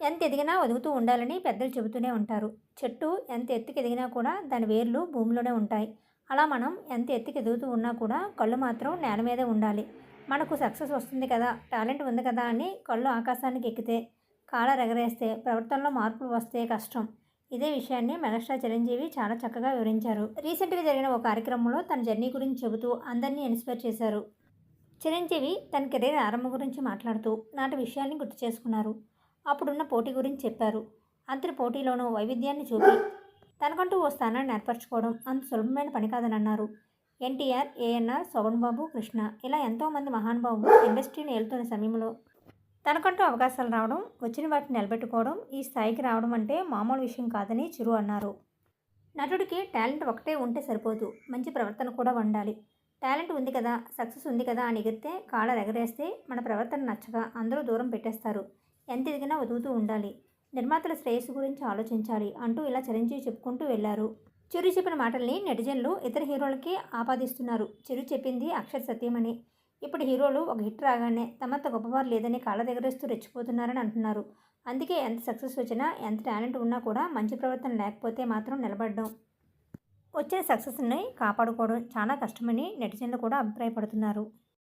ఎంత ఎదిగినా వదుగుతూ ఉండాలని పెద్దలు చెబుతూనే ఉంటారు. చెట్టు ఎంత ఎత్తుకు ఎదిగినా కూడా దాని వేర్లు భూమిలోనే ఉంటాయి. అలా మనం ఎంత ఎత్తుకు ఎదుగుతూ ఉన్నా కూడా కళ్ళు మాత్రం నేల మీదే ఉండాలి. మనకు సక్సెస్ వస్తుంది కదా టాలెంట్ ఉంది కదా అని కళ్ళు ఆకాశానికి ఎక్కితే కాళ్ళ ఎగరేస్తే ప్రవర్తనలో మార్పులు వస్తే కష్టం. ఇదే విషయాన్ని మెగాస్టార్ చిరంజీవి చాలా చక్కగా వివరించారు. రీసెంట్గా జరిగిన ఒక కార్యక్రమంలో తన జర్నీ గురించి చెబుతూ అందరినీ ఇన్స్పైర్ చేశారు. చిరంజీవి తన కెరీర్ ఆరంభం గురించి మాట్లాడుతూ నాటి విషయాన్ని గుర్తు చేసుకున్నారు. అప్పుడున్న పోటీ గురించి చెప్పారు. అంతటి పోటీలోనూ వైవిధ్యాన్ని చూపి తనకంటూ ఓ స్థానాన్ని ఏర్పరచుకోవడం అంత సులభమైన పని కాదని అన్నారు ఎన్టీఆర్ ఏఎన్ఆర్ శోభన్ బాబు కృష్ణ ఇలా ఎంతోమంది మహానుభావులు ఇండస్ట్రీని ఏలుతున్న సమయంలో తనకంటూ అవకాశాలు రావడం వచ్చిన వాటిని నిలబెట్టుకోవడం ఈ స్థాయికి రావడం అంటే మామూలు విషయం కాదని చిరు అన్నారు. నటుడికి టాలెంట్ ఒకటే ఉంటే సరిపోదు. మంచి ప్రవర్తన కూడా ఉండాలి టాలెంట్ ఉంది కదా సక్సెస్ ఉంది కదా అని ఎగిరితే కాళ్ళ ఎగరేస్తే మన ప్రవర్తన నచ్చగా అందరూ దూరం పెట్టేస్తారు. ఎంత ఎదిగినా వదులుతూ ఉండాలి. నిర్మాతల శ్రేయస్సు గురించి ఆలోచించాలి అంటూ ఇలా చిరంజీవి చెప్పుకుంటూ వెళ్ళారు చిరు చెప్పిన మాటల్ని నెటిజన్లు ఇతర హీరోలకి ఆపాదిస్తున్నారు. చిరు చెప్పింది అక్షర సత్యమని. ఇప్పుడు హీరోలు ఒక హిట్ రాగానే తమంత గొప్పవారు లేదని కాళ్ళ దగ్గరేస్తూ రెచ్చిపోతున్నారని అంటున్నారు. అందుకే ఎంత సక్సెస్ వచ్చినా ఎంత టాలెంట్ ఉన్నా కూడా మంచి ప్రవర్తన లేకపోతే మాత్రం నిలబడడం. వచ్చిన సక్సెస్ని కాపాడుకోవడం చాలా కష్టమని నెటిజన్లు కూడా అభిప్రాయపడుతున్నారు.